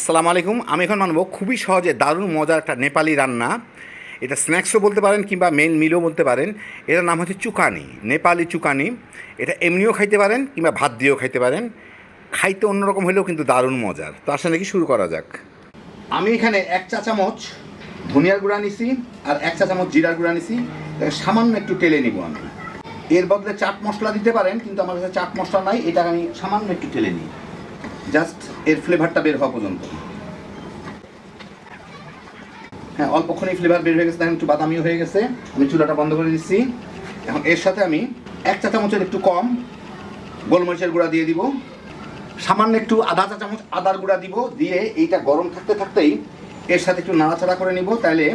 আসসালামু আলাইকুম। আমি এখন মানব খুবই সহজে দারুণ মজার একটা নেপালি রান্না। এটা স্ন্যাক্সও বলতে পারেন কিংবা মেন মিলও বলতে পারেন। এটার নাম হচ্ছে চুকানি, নেপালি চুকানি। এটা এমনিও খাইতে পারেন কিংবা ভাত দিয়েও খাইতে পারেন। খাইতে অন্যরকম হলেও কিন্তু দারুণ মজার। তো আসলে নাকি শুরু করা যাক। আমি এখানে এক চা চামচ ধনিয়ার গুঁড়া নিছি আর এক চা চামচ জিরার গুঁড়া নিছি। সামান্য একটু তেলে নিব আমি। এর বদলে চাট মশলা দিতে পারেন, কিন্তু আমার কাছে চাট মশলা নাই এটা আমি সামান্য একটু তেলে নিই। জাস্ট এর ফ্লেভারটা বের হওয়া পর্যন্ত। হ্যাঁ অল্পক্ষণই ফ্লেভার বের হয়ে গেছে একটু বাদামিও হয়ে গেছে। আমি চুলাটা বন্ধ করে দিচ্ছি। এখন এর সাথে আমি এক চা চামচের একটু কম গোলমরিচের গুঁড়া দিয়ে দিব। সামান্য একটু আধা চা চামচ আদার গুঁড়া দিব দিয়ে এইটা গরম থাকতে থাকতেই এর সাথে একটু নাড়াচাড়া করে নিব তাহলে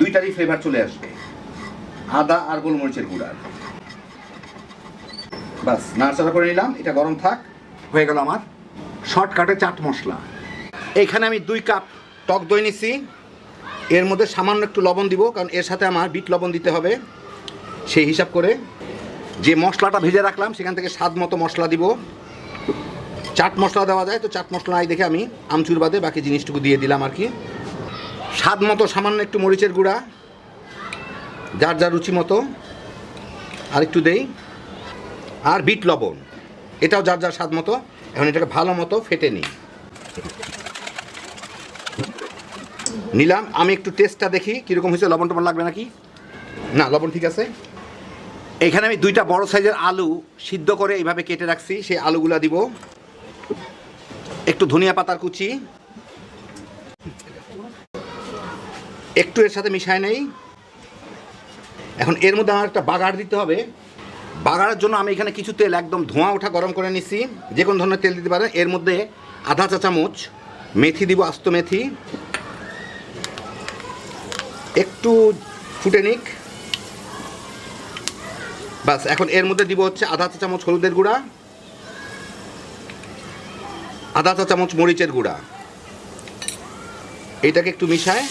দুইটারই ফ্লেভার চলে আসবে। আদা আর গোলমরিচের গুঁড়ার বাস, নাড়াচাড়া করে নিলাম, এটা গরম থাক। হয়ে গেল আমার শর্টকাটে চাট মশলা। এইখানে আমি দুই কাপ টক দই নিছি। এর মধ্যে সামান্য একটু লবণ দিব, কারণ এর সাথে আমার বিট লবণ দিতে হবে। সেই হিসাব করে যে মশলাটা ভেজে রাখলাম, সেখান থেকে স্বাদ মতো মশলা দিব। চাট মশলা দেওয়া যায়, তো চাট মশলা নাই দেখে আমি আমচুর বাদে বাকি জিনিসটুকু দিয়ে দিলাম আর কি। স্বাদ মতো সামান্য একটু মরিচের গুঁড়া, যার যার রুচি মতো, আর একটু দেই। আর বিট লবণ, এটাও যার যার স্বাদ মতো। এখন এটাকে ভালো মতো ফেটে নিই। নিলাম, আমি একটু টেস্টটা দেখি, কীরকম হয়েছে, লবণ টবণ লাগবে নাকি? না, লবণ ঠিক আছে। এখানে আমি দুইটা বড় সাইজের আলু সিদ্ধ করে এইভাবে কেটে রাখছি, সেই আলুগুলা দিব। একটু ধনিয়া পাতার কুচি। একটু এর সাথে মিশায় নেই। এখন এর মধ্যে আমার একটা বাগার দিতে হবে। বাগারের জন্য আমি এখানে কিছু তেল একদম ধোঁয়া ওঠা গরম করে নিছি। যে কোনো ধরনের তেল দিতে পারেন। এর মধ্যে আধা চা চামচ মেথি দিব, আস্ত মেথি। একটু ফুটে নিক। বাস এখন এর মধ্যে দিব হচ্ছে আধা চা চামচ হলুদের গুঁড়া। আধা চা চামচ মরিচের গুঁড়া। এইটাকে একটু মিশায়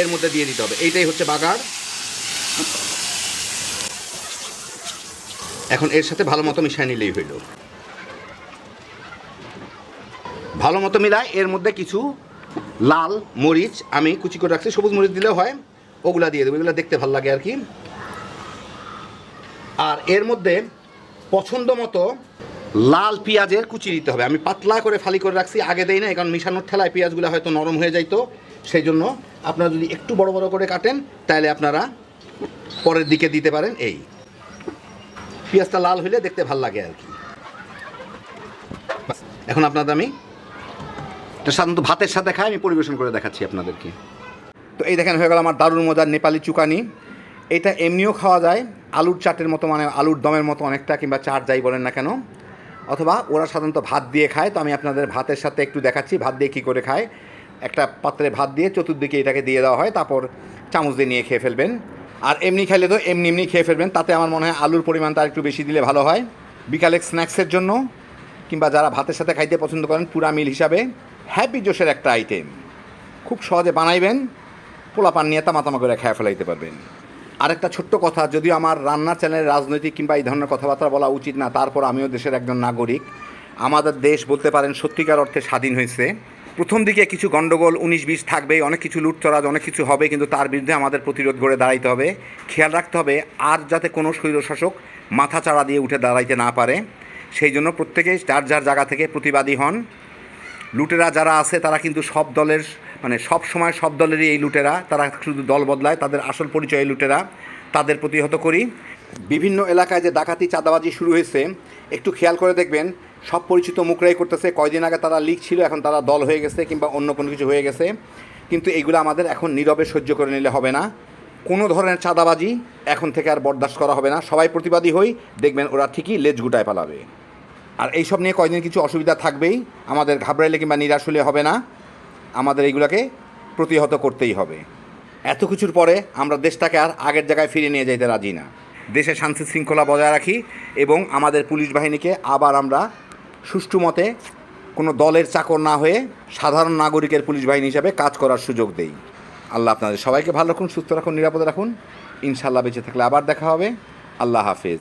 এর মধ্যে দিয়ে দিতে হবে। এইটাই হচ্ছে বাগার। এখন এর সাথে ভালো মতো মিশায় নিলেই হইল। ভালো মতো মিলায়, এর মধ্যে কিছু লাল মরিচ আমি কুচি করে রাখছি, সবুজ মরিচ দিলেও হয়, ওগুলা দিয়ে দেবো, এগুলো দেখতে ভালো লাগে আর কি। আর এর মধ্যে পছন্দ মতো লাল পেঁয়াজের কুচি দিতে হবে। আমি পাতলা করে ফালি করে রাখছি, আগে দেই না কারণ মিশানোর ঠেলায় পেঁয়াজগুলো হয়তো নরম হয়ে যাইতো, সেই জন্য আপনারা যদি একটু বড় বড় করে কাটেন তাহলে আপনারা পরের দিকে দিতে পারেন এই। পেঁয়াজটা লাল হইলে দেখতে ভালো লাগে আর কি। এখন আপনাদের আমি সাধারণত ভাতের সাথে খাই, আমি পরিবেশন করে দেখাচ্ছি আপনাদেরকে। তো এই দেখেন, হয়ে গেল আমার দারুণ মজার নেপালি চুকানি। এটা এমনিও খাওয়া যায়, আলুর চাটের মতো মানে আলুর দমের মতো অনেকটা, কিংবা চাট যাই বলেন না কেন। অথবা ওরা সাধারণত ভাত দিয়ে খায়, তো আমি আপনাদের ভাতের সাথে একটু দেখাচ্ছি, ভাত দিয়ে কী করে খায়। একটা পাত্রে ভাত দিয়ে চতুর্দিকে এটাকে দিয়ে দেওয়া হয়, তারপর চামচ দিয়ে নিয়ে খেয়ে ফেলবেন। আর এমনি খাইলে তো এমনি এমনি খেয়ে ফেলবেন। তাতে আমার মনে হয় আলুর পরিমাণটা একটু বেশি দিলে ভালো হয়। বিকালে স্ন্যাক্সের জন্য কিংবা যারা ভাতের সাথে খাইতে পছন্দ করেন, পুরা মিল হিসাবে হ্যাপি জোশের একটা আইটেম খুব সহজে বানাইবেন, পোলা পান নিয়ে তামা তামা করে খেয়ে ফেলাইতে পারবেন। আরেকটা ছোট্ট কথা, যদিও আমার রান্নার চ্যানেলে রাজনৈতিক কিংবা এই ধরনের কথাবার্তা বলা উচিত না, তারপর আমিও দেশের একজন নাগরিক। আমাদের দেশ বলতে পারেন সত্যিকার অর্থে স্বাধীন হয়েছে। প্রথম দিকে কিছু গণ্ডগোল, উনিশ বিশ থাকবে অনেক কিছু লুটতরাজ, অনেক কিছু হবে, কিন্তু তার বিরুদ্ধে আমাদের প্রতিরোধ গড়ে দাঁড়াইতে হবে। খেয়াল রাখতে হবে, আর যাতে কোনো স্বৈরশাসক মাথা চাড়া দিয়ে উঠে দাঁড়াইতে না পারে। সেই জন্য প্রত্যেকেই যার যার জায়গা থেকে প্রতিবাদী হন। লুটেরা যারা আছে, তারা কিন্তু সব দলের মানে সব সময় সব দলেরই এই লুটেরা। তারা শুধু দল বদলায়, তাদের আসল পরিচয় লুটেরা। তাদের প্রতিহত করি। বিভিন্ন এলাকায় যে ডাকাতি, চাঁদাবাজি শুরু হয়েছে, একটু খেয়াল করে দেখবেন সব পরিচিত মুখরাই করতেছে। কয়দিন আগে তারা লিক ছিল, এখন তারা দল হয়ে গেছে কিংবা অন্য কোনো কিছু হয়ে গেছে। কিন্তু এইগুলো আমাদের এখন নীরবে সহ্য করে নিলে হবে না। কোনো ধরনের চাঁদাবাজি এখন থেকে আর বরদাস্ত করা হবে না। সবাই প্রতিবাদী হই, দেখবেন ওরা ঠিকই লেজ গুটায় পালাবে। আর এইসব নিয়ে কয়দিন কিছু অসুবিধা থাকবেই। আমাদের ঘাবড়াইলে কিংবা নিরাশ হলে হবে না। আমাদের এইগুলোকে প্রতিহত করতেই হবে। এত কিছুর পরে আমরা দেশটাকে আর আগের জায়গায় ফিরে নিয়ে যাইতে রাজি না। দেশে শান্তি শৃঙ্খলা বজায় রাখি এবং আমাদের পুলিশ বাহিনীকে আবার আমরা সুষ্ঠু মতে কোনো দলের চাকর না হয়ে সাধারণ নাগরিকের পুলিশ বাহিনী হিসাবে কাজ করার সুযোগ দেই। আল্লাহ আপনাদের সবাইকে ভালো রাখুন, সুস্থ রাখুন, নিরাপদ রাখুন। ইনশাল্লাহ বেঁচে থাকলে আবার দেখা হবে। আল্লাহ হাফেজ।